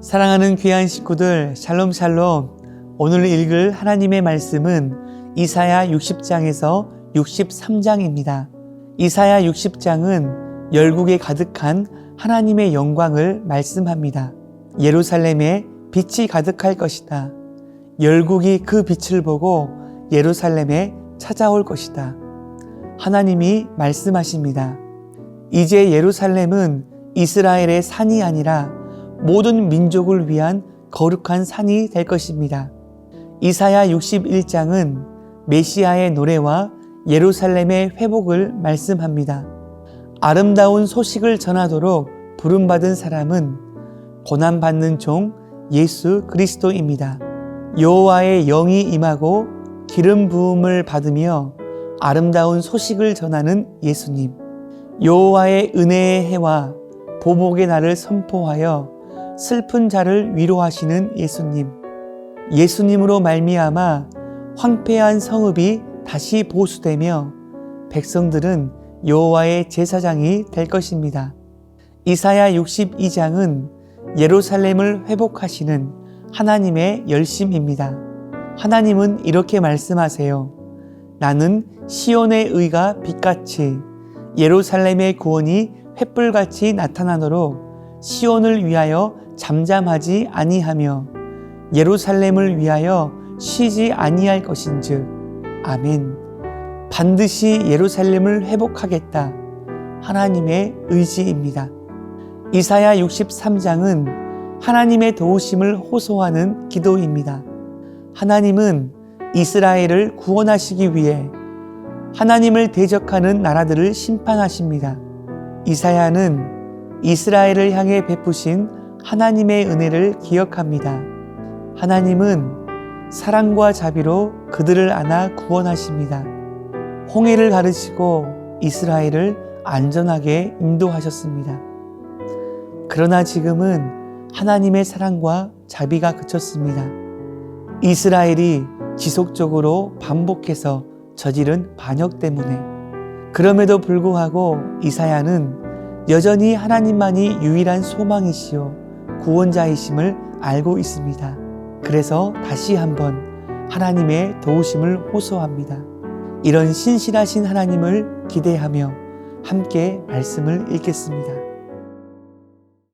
사랑하는 귀한 식구들, 샬롬 샬롬. 오늘 읽을 하나님의 말씀은 이사야 60장에서 63장입니다. 이사야 60장은 열국에 가득한 하나님의 영광을 말씀합니다. 예루살렘에 빛이 가득할 것이다. 열국이 그 빛을 보고 예루살렘에 찾아올 것이다. 하나님이 말씀하십니다. 이제 예루살렘은 이스라엘의 산이 아니라 모든 민족을 위한 거룩한 산이 될 것입니다. 이사야 61장은 메시아의 노래와 예루살렘의 회복을 말씀합니다. 아름다운 소식을 전하도록 부름받은 사람은 고난받는 종 예수 그리스도입니다. 여호와의 영이 임하고 기름 부음을 받으며 아름다운 소식을 전하는 예수님. 여호와의 은혜의 해와 보복의 날을 선포하여 슬픈 자를 위로하시는 예수님. 예수님으로 말미암아 황폐한 성읍이 다시 보수되며 백성들은 여호와의 제사장이 될 것입니다. 이사야 62장은 예루살렘을 회복하시는 하나님의 열심입니다. 하나님은 이렇게 말씀하세요. 나는 시온의 의가 빛같이 예루살렘의 구원이 횃불같이 나타나도록 시온을 위하여 잠잠하지 아니하며 예루살렘을 위하여 쉬지 아니할 것인즉 아멘. 반드시 예루살렘을 회복하겠다. 하나님의 의지입니다. 이사야 63장은 하나님의 도우심을 호소하는 기도입니다. 하나님은 이스라엘을 구원하시기 위해 하나님을 대적하는 나라들을 심판하십니다. 이사야는 이스라엘을 향해 베푸신 하나님의 은혜를 기억합니다. 하나님은 사랑과 자비로 그들을 안아 구원하십니다. 홍해를 가르시고 이스라엘을 안전하게 인도하셨습니다. 그러나 지금은 하나님의 사랑과 자비가 그쳤습니다. 이스라엘이 지속적으로 반복해서 저지른 반역 때문에 그럼에도 불구하고 이사야는 여전히 하나님만이 유일한 소망이시요 구원자이심을 알고 있습니다. 그래서 다시 한번 하나님의 도우심을 호소합니다. 이런 신실하신 하나님을 기대하며 함께 말씀을 읽겠습니다.